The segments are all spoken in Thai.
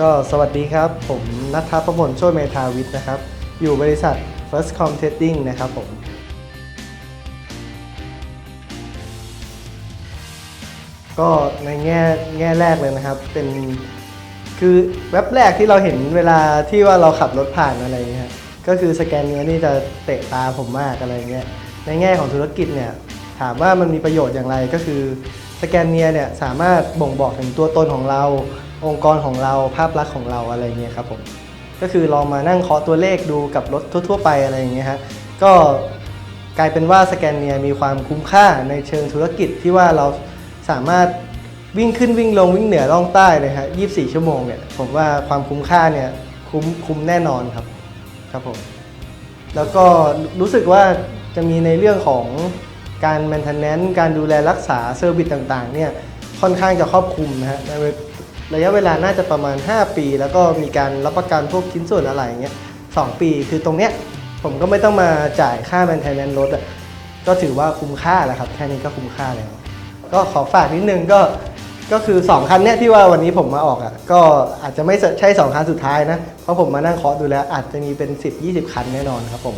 ก็สวัสดีครับ ผมนัทธประมลโชติเมธาวิทย์นะครับ อยู่บริษัท First Com Trading นะครับผมก็ในแง่แง่แรกเลยนะครับ เป็นคือเว็บแรกที่เราเห็นเวลาที่ว่าเราขับรถผ่านอะไรเงี้ยก็คือสแกนเนี้ยนี่จะเตะตาผมมากอะไรเงี้ยในแง่ของธุรกิจเนี่ยถามว่ามันมีประโยชน์อย่างไรก็คือสแกนเนียเนี่ยสามารถบ่งบอกถึงตัวตนของเรา องค์กรของเราภาพลักษณ์ของเราอะไรเงี้ยครับผมก็คือลองมานั่งเคาะตัวเลขดูกับรถทั่ว ๆ ไปอะไรอย่างเงี้ยฮะก็กลายเป็นว่าสแกนเนียมีความคุ้มค่าในเชิงธุรกิจที่ว่าเราสามารถวิ่งขึ้นวิ่งลงวิ่งเหนือล่องใต้เลยฮะ24 ชั่วโมงเนี่ยผมว่าความคุ้มค่าเนี่ยคุ้มคุ้มแน่นอนครับครับผมแล้วก็รู้สึกว่าจะมีในเรื่องของการ maintenance การดูแลรักษาเซอร์วิสต่างๆเนี่ย ค่อนข้างจะครอบคลุมนะฮะในระยะเวลาน่าจะประมาณ 5 ปี แล้วก็มีการรับประกันพวกชิ้นส่วนอะไรอย่างเงี้ยสองปี คือตรงเนี้ยผมก็ไม่ต้องมาจ่ายค่า maintenance รถอะก็ถือว่าคุ้มค่าแล้วครับแค่นี้ก็คุ้มค่าแล้ว ก็ขอฝากนิดนึงก็ก็คือ 2 คันเนี้ยที่ว่าวันนี้ผมมาออกอะก็อาจจะไม่ใช่ 2 คันสุดท้ายนะ เพราะผมมานั่งเคาะดูแล้วอาจจะมีเป็น 10 20 คันแน่นอนครับผม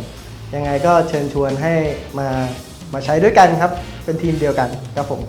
ยังไงก็เชิญชวนให้มามาใช้ด้วยกันครับ เป็นทีมเดียวกันครับผม